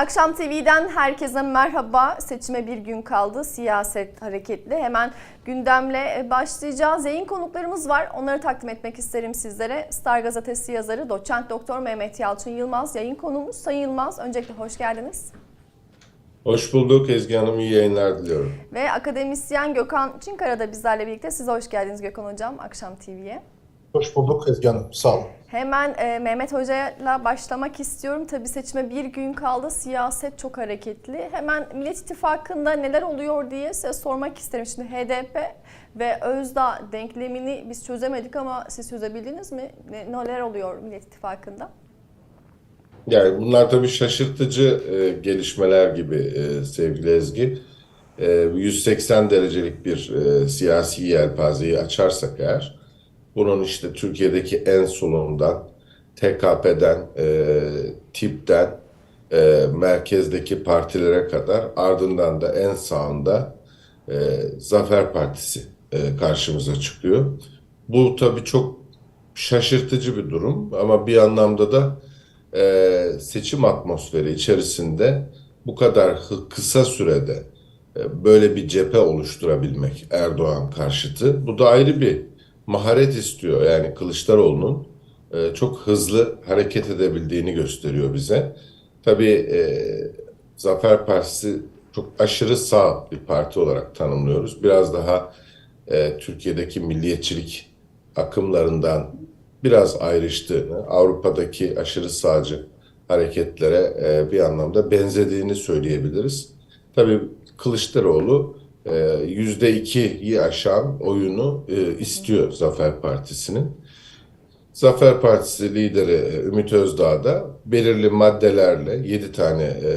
Akşam TV'den herkese merhaba. Seçime bir gün kaldı. Siyaset hareketli. Hemen gündemle başlayacağız. Yayın konuklarımız var. Onları takdim etmek isterim sizlere. Star Gazetesi yazarı Doçent Doktor Mehmet Yalçın Yılmaz yayın konuğumuz. Sayın Yılmaz öncelikle hoş geldiniz. Hoş bulduk Ezgi Hanım. iyi yayınlar diliyorum. Ve akademisyen Gökhan Çınkara da bizlerle birlikte. Size hoş geldiniz Gökhan Hocam Akşam TV'ye. Hoş bulduk Ezgi Hanım. Sağ olun. Hemen e, Mehmet Hoca'yla başlamak istiyorum. Tabii seçime bir gün kaldı. Siyaset çok hareketli. Hemen Millet İttifakı'nda neler oluyor diye size sormak isterim. Şimdi HDP ve Özdağ denklemini biz çözemedik ama siz çözebildiniz mi? Ne- Neler oluyor Millet İttifakı'nda? Yani bunlar tabii şaşırtıcı e, gelişmeler gibi e, sevgili Ezgi. E, 180 derecelik bir e, siyasi yelpazeyi açarsak eğer, bunun işte Türkiye'deki en solundan, TKP'den, e, TİP'ten, e, merkezdeki partilere kadar ardından da en sağında e, Zafer Partisi e, karşımıza çıkıyor. Bu tabii çok şaşırtıcı bir durum ama bir anlamda da e, seçim atmosferi içerisinde bu kadar kısa sürede e, böyle bir cephe oluşturabilmek Erdoğan karşıtı bu da ayrı bir maharet istiyor. Yani Kılıçdaroğlu'nun e, çok hızlı hareket edebildiğini gösteriyor bize. Tabii e, Zafer Partisi çok aşırı sağ bir parti olarak tanımlıyoruz. Biraz daha e, Türkiye'deki milliyetçilik akımlarından biraz ayrıştığını, Avrupa'daki aşırı sağcı hareketlere e, bir anlamda benzediğini söyleyebiliriz. Tabii Kılıçdaroğlu yüzde ikiyi aşan oyunu e, istiyor Zafer Partisi'nin. Zafer Partisi lideri e, Ümit Özdağ da belirli maddelerle 7 tane e,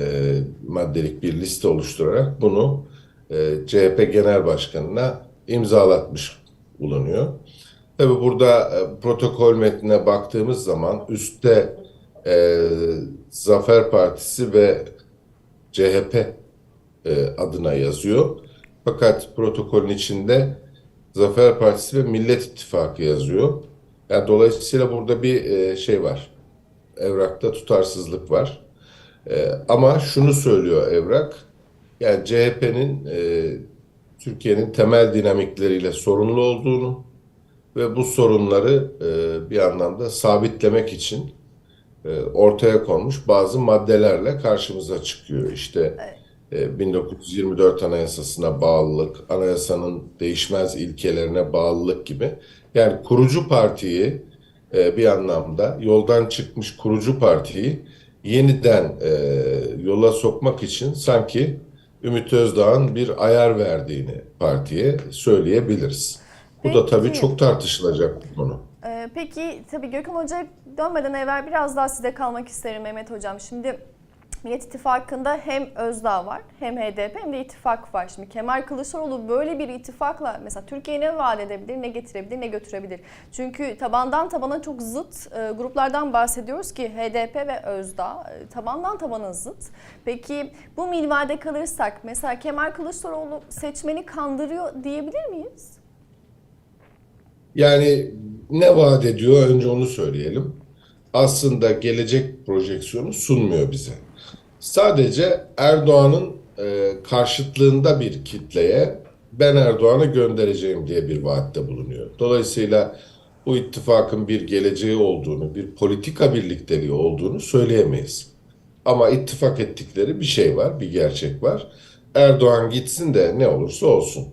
maddelik bir liste oluşturarak bunu CHP Genel Başkanı'na imzalatmış bulunuyor. Tabii burada protokol metnine baktığımız zaman üstte Zafer Partisi ve CHP adına yazıyor. Fakat protokolün içinde Zafer Partisi ve Millet İttifakı yazıyor. Yani dolayısıyla burada bir e, şey var. Evrakta tutarsızlık var. E, ama şunu söylüyor evrak. Yani CHP'nin e, Türkiye'nin temel dinamikleriyle sorunlu olduğunu ve bu sorunları bir anlamda sabitlemek için ortaya konmuş bazı maddelerle karşımıza çıkıyor. İşte e, 1924 Anayasasına bağlılık, anayasanın değişmez ilkelerine bağlılık gibi. Yani kurucu partiyi e, bir anlamda yoldan çıkmış kurucu partiyi yeniden e, yola sokmak için sanki Ümit Özdağ'ın bir ayar verdiğini partiye söyleyebiliriz. Bu da tabii çok tartışılacak bir konu. Ee, peki tabii Gökhan Hoca dönmeden evvel biraz daha size kalmak isterim Mehmet Hocam. Şimdi Millet İttifakı'nda hem Özdağ var hem HDP hem de ittifak var. Şimdi Kemal Kılıçdaroğlu böyle bir ittifakla mesela Türkiye'ye ne vaat edebilir, ne getirebilir, ne götürebilir? Çünkü tabandan tabana çok zıt e, gruplardan bahsediyoruz ki HDP ve Özdağ e, tabandan tabana zıt. Peki bu minvalde kalırsak mesela Kemal Kılıçdaroğlu seçmeni kandırıyor diyebilir miyiz? Yani ne vaat ediyor önce onu söyleyelim. Aslında gelecek projeksiyonu sunmuyor bize. Sadece Erdoğan'ın e, karşıtlığında bir kitleye ben Erdoğan'ı göndereceğim diye bir vaatte bulunuyor. Dolayısıyla bu ittifakın bir geleceği olduğunu, bir politika birlikteliği olduğunu söyleyemeyiz. Ama ittifak ettikleri bir şey var, bir gerçek var. Erdoğan gitsin de ne olursa olsun.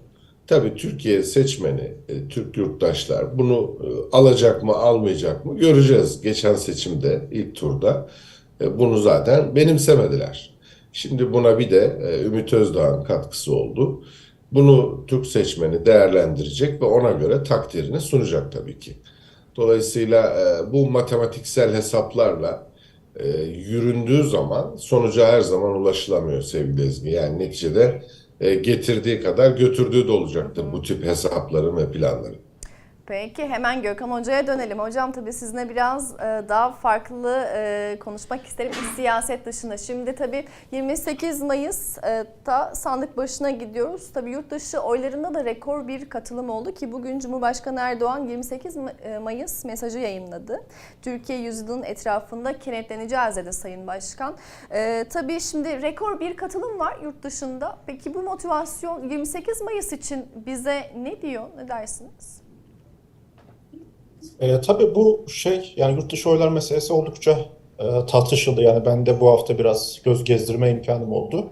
Tabii Türkiye seçmeni, e, Türk yurttaşlar bunu e, alacak mı, almayacak mı göreceğiz. Geçen seçimde, ilk turda bunu zaten benimsemediler. Şimdi buna bir de e, Ümit Özdağ'ın katkısı oldu. Bunu Türk seçmeni değerlendirecek ve ona göre takdirini sunacak tabii ki. Dolayısıyla e, bu matematiksel hesaplarla e, yüründüğü zaman sonuca her zaman ulaşılamıyor sevgili Ezgi. Yani neticede e, getirdiği kadar götürdüğü de olacaktır bu tip hesapların ve planların. Peki hemen Gökhan Hoca'ya dönelim. Hocam tabii sizinle biraz e, daha farklı e, konuşmak isterim siyaset dışında. Şimdi tabii 28 Mayıs'ta sandık başına gidiyoruz. Tabii yurt dışı oylarında da rekor bir katılım oldu ki bugün Cumhurbaşkanı Erdoğan 28 Ma- e, Mayıs mesajı yayınladı. Türkiye yüzyılın etrafında kenetleneceğiz dedi Sayın Başkan. Tabii şimdi rekor bir katılım var yurt dışında. Peki bu motivasyon 28 Mayıs için bize ne diyor? Ne dersiniz? E, tabii bu şey yani yurt dışı oylar meselesi oldukça e, tartışıldı. Yani ben de bu hafta biraz göz gezdirme imkanım oldu.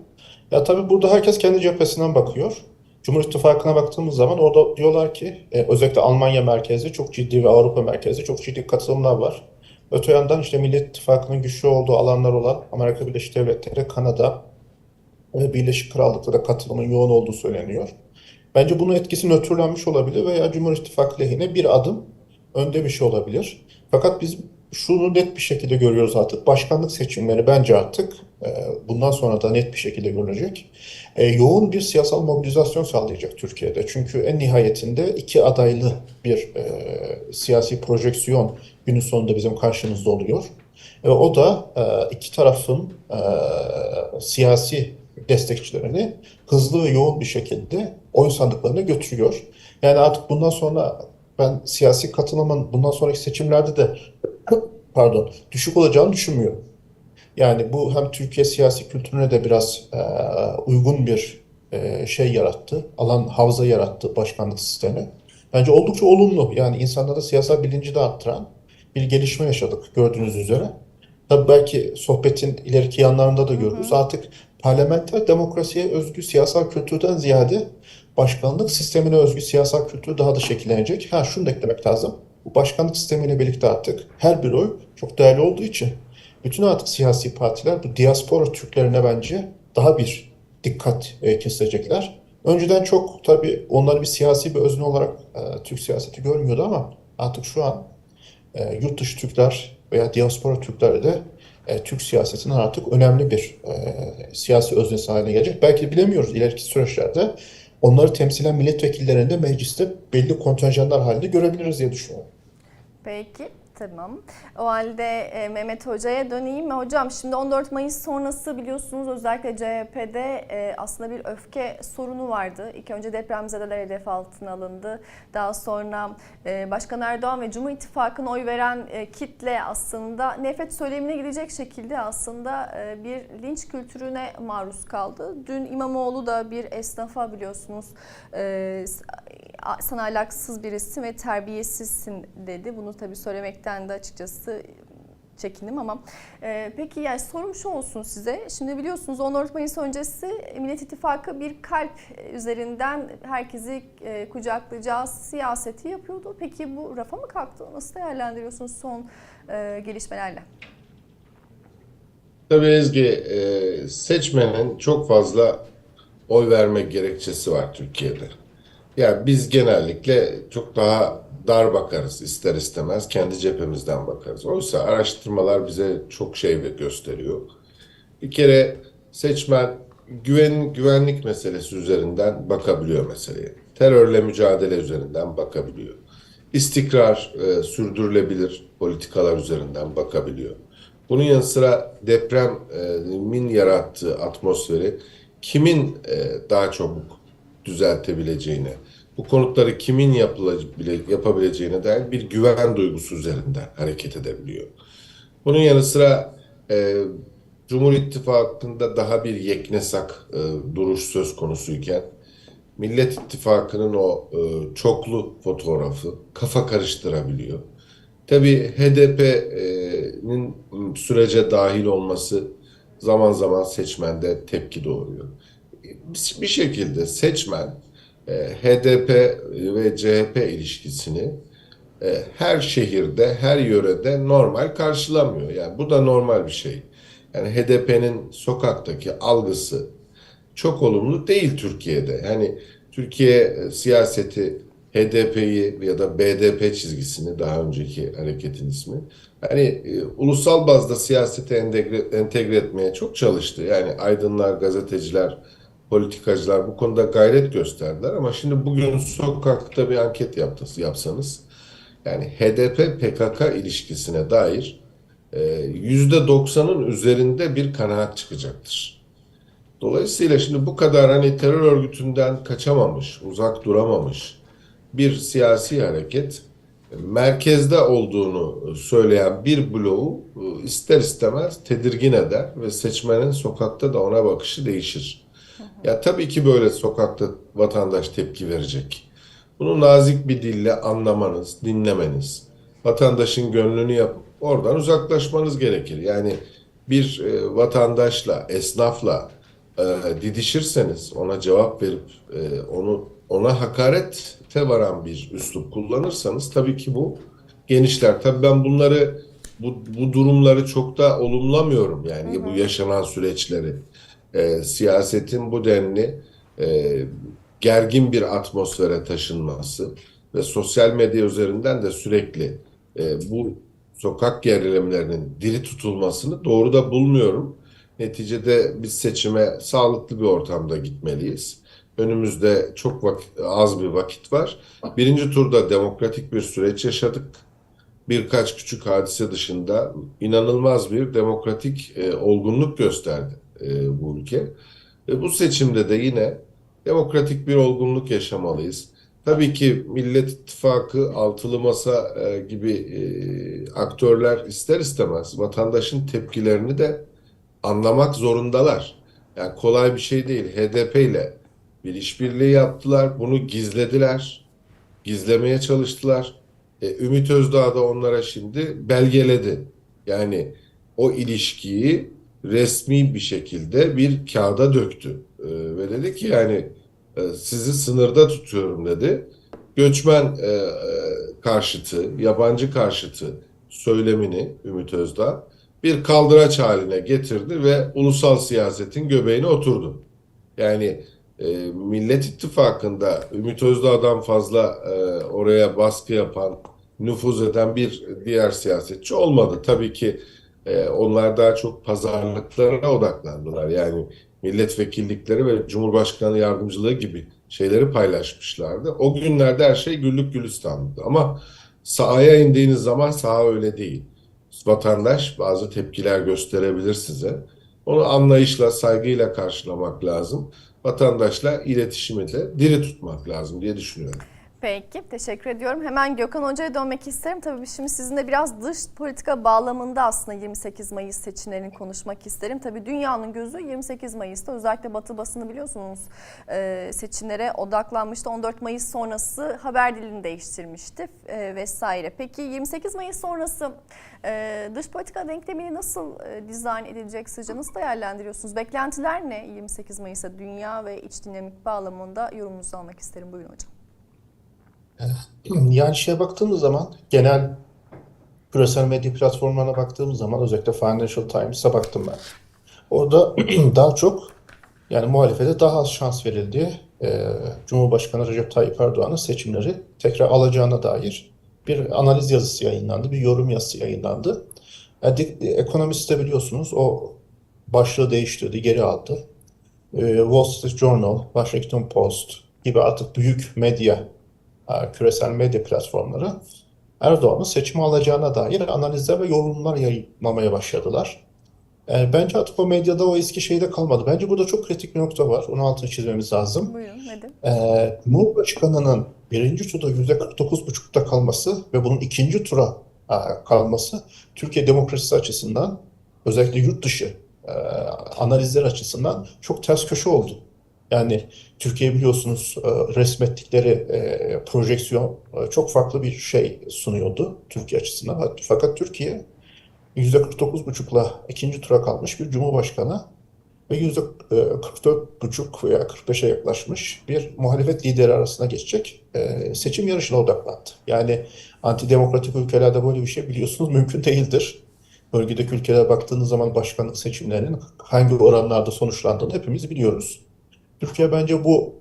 Ya tabii burada herkes kendi cephesinden bakıyor. Cumhur İttifakı'na baktığımız zaman orada diyorlar ki e, özellikle Almanya merkezli çok ciddi ve Avrupa merkezli çok ciddi katılımlar var. Öte yandan işte Millet İttifakı'nın güçlü olduğu alanlar olan Amerika Birleşik Devletleri, Kanada ve Birleşik Krallık'ta da katılımın yoğun olduğu söyleniyor. Bence bunun etkisi nötrlenmiş olabilir veya Cumhur İttifakı lehine bir adım önde bir şey olabilir. Fakat biz şunu net bir şekilde görüyoruz artık. Başkanlık seçimleri bence artık e, bundan sonra da net bir şekilde görülecek. E, yoğun bir siyasal mobilizasyon sağlayacak Türkiye'de. Çünkü en nihayetinde iki adaylı bir e, siyasi projeksiyon günün sonunda bizim karşımızda oluyor. O da iki tarafın siyasi destekçilerini hızlı ve yoğun bir şekilde oy sandıklarına götürüyor. Yani artık bundan sonra ben siyasi katılımın bundan sonraki seçimlerde de pardon düşük olacağını düşünmüyorum. Yani bu hem Türkiye siyasi kültürüne de biraz e, uygun bir e, şey yarattı, alan havza yarattı başkanlık sistemi. Bence oldukça olumlu. Yani insanlarda siyasal bilinci de arttıran bir gelişme yaşadık gördüğünüz üzere. Tabii belki sohbetin ileriki yanlarında da görürüz. Artık parlamenter demokrasiye özgü siyasal kültürden ziyade başkanlık sistemine özgü siyasal kültür daha da şekillenecek. Ha şunu da eklemek lazım. Bu başkanlık sistemiyle birlikte artık her bir oy çok değerli olduğu için bütün artık siyasi partiler bu diaspora Türklerine bence daha bir dikkat e, kesilecekler. Önceden çok tabii onlar bir siyasi bir özne olarak e, Türk siyaseti görmüyordu ama artık şu an e, yurt dışı Türkler veya diaspora Türkler de e, Türk siyasetinin artık önemli bir e, siyasi öznesi haline gelecek. Belki bilemiyoruz ileriki süreçlerde onları temsilen milletvekillerini de mecliste belli kontenjanlar halinde görebiliriz diye düşünüyorum. Peki tamam. O halde e, Mehmet Hoca'ya döneyim. Hocam şimdi 14 Mayıs sonrası biliyorsunuz özellikle CHP'de e, aslında bir öfke sorunu vardı. İlk önce depremzedeler hedef altına alındı. Daha sonra e, Başkan Erdoğan ve Cumhur İttifakı'na oy veren e, kitle aslında nefret söylemine gidecek şekilde aslında e, bir linç kültürüne maruz kaldı. Dün İmamoğlu da bir esnafa biliyorsunuz e, sana alaksız birisin ve terbiyesizsin dedi. Bunu tabii söylemekten de açıkçası çekindim ama e, peki yani sorum şu olsun size. Şimdi biliyorsunuz 14 Mayıs öncesi Millet İttifakı bir kalp üzerinden herkesi e, kucaklayacağı siyaseti yapıyordu. Peki bu rafa mı kalktı? Nasıl değerlendiriyorsunuz son e, gelişmelerle? Tabii Ezgi, e, seçmenin çok fazla oy verme gerekçesi var Türkiye'de. Yani biz genellikle çok daha dar bakarız ister istemez kendi cephemizden bakarız. Oysa araştırmalar bize çok şey gösteriyor. Bir kere seçmen güven güvenlik meselesi üzerinden bakabiliyor meseleye. Terörle mücadele üzerinden bakabiliyor. İstikrar, e, sürdürülebilir politikalar üzerinden bakabiliyor. Bunun yanı sıra depremin yarattığı atmosferi kimin e, daha çabuk düzeltebileceğini, bu konutları kimin yapabileceğine dair bir güven duygusu üzerinden hareket edebiliyor. Bunun yanı sıra e, Cumhur İttifakı'nda daha bir yeknesak e, duruş söz konusuyken Millet İttifakı'nın o e, çoklu fotoğrafı kafa karıştırabiliyor. Tabii HDP'nin sürece dahil olması zaman zaman seçmende tepki doğuruyor. Bir şekilde seçmen e, HDP ve CHP ilişkisini e, her şehirde, her yörede normal karşılamıyor. Yani bu da normal bir şey. Yani HDP'nin sokaktaki algısı çok olumlu değil Türkiye'de. Yani Türkiye e, siyaseti HDP'yi ya da BDP çizgisini daha önceki hareketin ismi hani e, ulusal bazda siyasete entegre, entegre etmeye çok çalıştı. Yani aydınlar, gazeteciler, politikacılar bu konuda gayret gösterdiler ama şimdi bugün sokakta bir anket yaptınız, yapsanız Yani HDP-PKK ilişkisine dair e, %90'ın üzerinde bir kanaat çıkacaktır. Dolayısıyla şimdi bu kadar hani terör örgütünden kaçamamış, uzak duramamış bir siyasi hareket merkezde olduğunu söyleyen bir bloğu e, ister istemez tedirgin eder ve seçmenin sokakta da ona bakışı değişir. Ya tabii ki böyle sokakta vatandaş tepki verecek. Bunu nazik bir dille anlamanız, dinlemeniz, vatandaşın gönlünü yapıp oradan uzaklaşmanız gerekir. Yani bir e, vatandaşla, esnafla e, didişirseniz, ona cevap verip e, onu ona hakarete varan bir üslup kullanırsanız tabii ki bu genişler. Tabii ben bunları bu, bu durumları çok da olumlamıyorum yani bu yaşanan süreçleri. E, siyasetin bu denli e, gergin bir atmosfere taşınması ve sosyal medya üzerinden de sürekli e, bu sokak gerilimlerinin diri tutulmasını doğru da bulmuyorum. Neticede biz seçime sağlıklı bir ortamda gitmeliyiz. Önümüzde çok vak- az bir vakit var. Birinci turda demokratik bir süreç yaşadık. Birkaç küçük hadise dışında inanılmaz bir demokratik e, olgunluk gösterdi e, bu ülke. Ve bu seçimde de yine demokratik bir olgunluk yaşamalıyız. Tabii ki Millet İttifakı, Altılı Masa e, gibi e, aktörler ister istemez vatandaşın tepkilerini de anlamak zorundalar. Yani kolay bir şey değil. HDP ile bir işbirliği yaptılar, bunu gizlediler, gizlemeye çalıştılar. E, Ümit Özdağ da onlara şimdi belgeledi. Yani o ilişkiyi resmi bir şekilde bir kağıda döktü. E, ve dedi ki yani e, sizi sınırda tutuyorum dedi. Göçmen e, e, karşıtı, yabancı karşıtı söylemini Ümit Özdağ bir kaldıraç haline getirdi ve ulusal siyasetin göbeğine oturdu. Yani e, Millet İttifakı'nda Ümit Özdağ'dan fazla e, oraya baskı yapan, nüfuz eden bir diğer siyasetçi olmadı. Tabii ki e, onlar daha çok pazarlıklara odaklandılar. Yani milletvekillikleri ve Cumhurbaşkanı yardımcılığı gibi şeyleri paylaşmışlardı. O günlerde her şey güllük gülistandı. Ama sahaya indiğiniz zaman saha öyle değil. Vatandaş bazı tepkiler gösterebilir size. Onu anlayışla, saygıyla karşılamak lazım. Vatandaşla iletişimi de diri tutmak lazım diye düşünüyorum. Peki, teşekkür ediyorum. Hemen Gökhan Hoca'ya dönmek isterim. Tabii şimdi sizinle biraz dış politika bağlamında aslında 28 Mayıs seçimlerini konuşmak isterim. Tabii dünyanın gözü 28 Mayıs'ta özellikle Batı basını biliyorsunuz e, seçimlere odaklanmıştı. 14 Mayıs sonrası haber dilini değiştirmişti e, vesaire. Peki 28 Mayıs sonrası e, dış politika denklemini nasıl dizayn edilecek sizce? Nasıl değerlendiriyorsunuz? Beklentiler ne 28 Mayıs'a dünya ve iç dinamik bağlamında yorumunuzu almak isterim. Buyurun hocam. Yani şeye baktığımız zaman genel küresel medya platformlarına baktığımız zaman özellikle Financial Times'a baktım ben. Orada daha çok yani muhalefete daha az şans verildiği e, Cumhurbaşkanı Recep Tayyip Erdoğan'ın seçimleri tekrar alacağına dair bir analiz yazısı yayınlandı, bir yorum yazısı yayınlandı. Yani de- de- Economist de biliyorsunuz o başlığı değiştirdi, geri aldı. E, Wall Street Journal, Washington Post gibi artık büyük medya e, küresel medya platformları Erdoğan'ın seçimi alacağına dair analizler ve yorumlar yayınlamaya başladılar. E, bence artık o medyada o eski şeyde kalmadı. Bence burada çok kritik bir nokta var. Onun altını çizmemiz lazım. Buyurun nedir? E, Cumhurbaşkanı'nın birinci turda %49,5'ta kalması ve bunun ikinci tura e, kalması Türkiye demokrasisi açısından özellikle yurt dışı e, analizler açısından çok ters köşe oldu. Yani Türkiye biliyorsunuz e, resmettikleri e, projeksiyon e, çok farklı bir şey sunuyordu Türkiye açısından. Fakat Türkiye %49,5'la ikinci tura kalmış bir cumhurbaşkanı ve %44,5 veya 45'e yaklaşmış bir muhalefet lideri arasına geçecek seçim yarışına odaklandı. Yani antidemokratik ülkelerde böyle bir şey biliyorsunuz mümkün değildir. Bölgedeki ülkelere baktığınız zaman başkanlık seçimlerinin hangi oranlarda sonuçlandığını hepimiz biliyoruz. Türkiye bence bu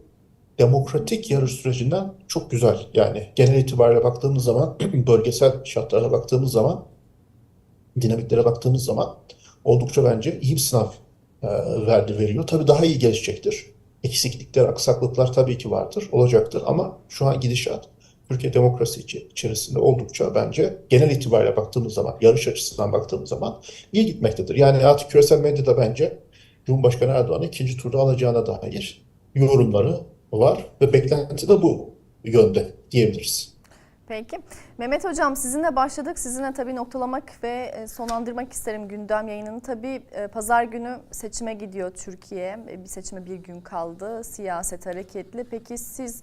demokratik yarış sürecinden çok güzel. Yani genel itibariyle baktığımız zaman, bölgesel şartlara baktığımız zaman, dinamiklere baktığımız zaman oldukça bence iyi bir sınav e, verdi veriyor. Tabii daha iyi gelişecektir. Eksiklikler, aksaklıklar tabii ki vardır, olacaktır ama şu an gidişat Türkiye demokrasi içerisinde oldukça bence genel itibariyle baktığımız zaman, yarış açısından baktığımız zaman iyi gitmektedir. Yani artık küresel medyada bence Cumhurbaşkanı Erdoğan'ı ikinci turda alacağına dair yorumları var ve beklenti de bu yönde diyebiliriz. Peki. Mehmet Hocam sizinle başladık. Sizinle tabii noktalamak ve e, sonlandırmak isterim gündem yayınını. Tabii e, pazar günü seçime gidiyor Türkiye. E, Bir seçime bir gün kaldı. Siyaset hareketli. Peki siz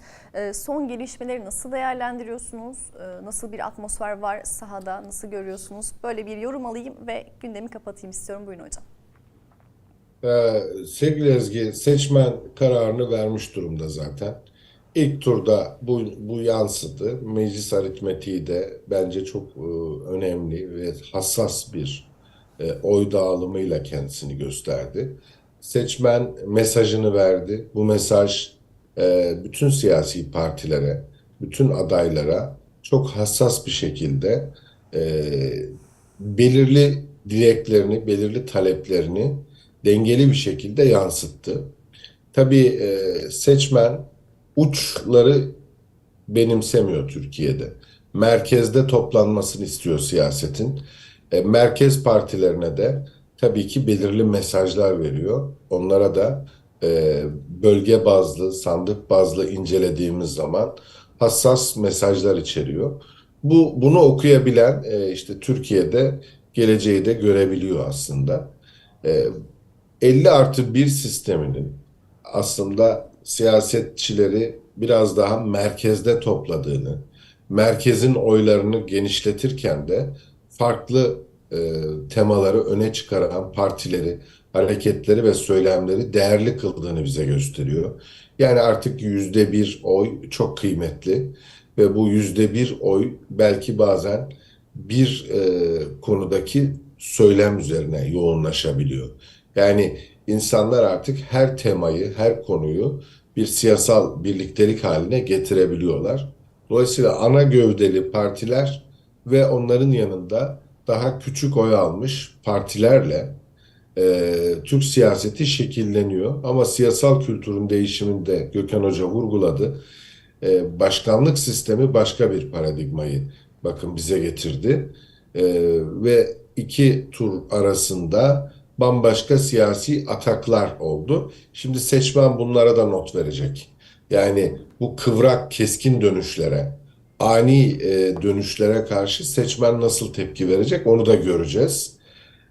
son gelişmeleri nasıl değerlendiriyorsunuz? Nasıl bir atmosfer var sahada? Nasıl görüyorsunuz? Böyle bir yorum alayım ve gündemi kapatayım istiyorum. Buyurun hocam. Ee, sevgili Ezgi, seçmen kararını vermiş durumda zaten. İlk turda bu, bu yansıdı. Meclis aritmetiği de bence çok e, önemli ve hassas bir e, oy dağılımıyla kendisini gösterdi. Seçmen mesajını verdi. Bu mesaj e, bütün siyasi partilere, bütün adaylara çok hassas bir şekilde e, belirli dileklerini, belirli taleplerini dengeli bir şekilde yansıttı. Tabii e, seçmen uçları benimsemiyor Türkiye'de. Merkezde toplanmasını istiyor siyasetin. E, merkez partilerine de tabii ki belirli mesajlar veriyor. Onlara da e, bölge bazlı, sandık bazlı incelediğimiz zaman hassas mesajlar içeriyor. Bu bunu okuyabilen işte Türkiye'de geleceği de görebiliyor aslında. 50 artı 1 sisteminin aslında siyasetçileri biraz daha merkezde topladığını, merkezin oylarını genişletirken de farklı e, temaları öne çıkaran partileri, hareketleri ve söylemleri değerli kıldığını bize gösteriyor. Yani artık yüzde bir oy çok kıymetli ve bu yüzde bir oy belki bazen bir e, konudaki söylem üzerine yoğunlaşabiliyor. Yani insanlar artık her temayı, her konuyu bir siyasal birliktelik haline getirebiliyorlar. Dolayısıyla ana gövdeli partiler ve onların yanında daha küçük oy almış partilerle e, Türk siyaseti şekilleniyor. Ama siyasal kültürün değişiminde Gökhan Hoca vurguladı. E, başkanlık sistemi başka bir paradigmayı bakın bize getirdi. E, ve iki tur arasında bambaşka siyasi ataklar oldu. Şimdi seçmen bunlara da not verecek. Yani bu kıvrak, keskin dönüşlere, ani e, dönüşlere karşı seçmen nasıl tepki verecek onu da göreceğiz.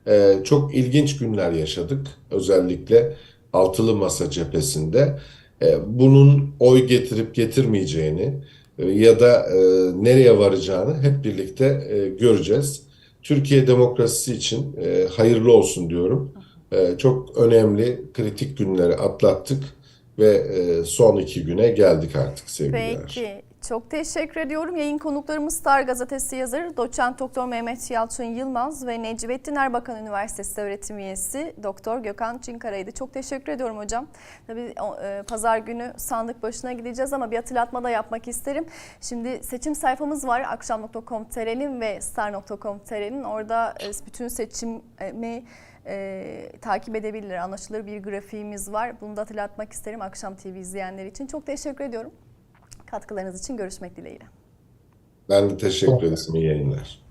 E, çok ilginç günler yaşadık. Özellikle altılı masa cephesinde. E, bunun oy getirip getirmeyeceğini e, ya da e, nereye varacağını hep birlikte e, göreceğiz. Türkiye demokrasisi için e, hayırlı olsun diyorum. E, çok önemli kritik günleri atlattık ve e, son iki güne geldik artık sevgiler. Peki. Çok teşekkür ediyorum. Yayın konuklarımız Star Gazetesi yazarı Doçent Doktor Mehmet Yalçın Yılmaz ve Necmettin Erbakan Üniversitesi öğretim üyesi Doktor Gökhan Çinkara'ydı. Çok teşekkür ediyorum hocam. Tabii e, pazar günü sandık başına gideceğiz ama bir hatırlatma da yapmak isterim. Şimdi seçim sayfamız var akşam.com.tr'nin ve star.com.tr'nin. Orada e, bütün seçimi e, takip edebilirler. Anlaşılır bir grafiğimiz var. Bunu da hatırlatmak isterim Akşam TV izleyenler için. Çok teşekkür ediyorum. Katkılarınız için görüşmek dileğiyle. Ben de teşekkür ederim. İyi yayınlar.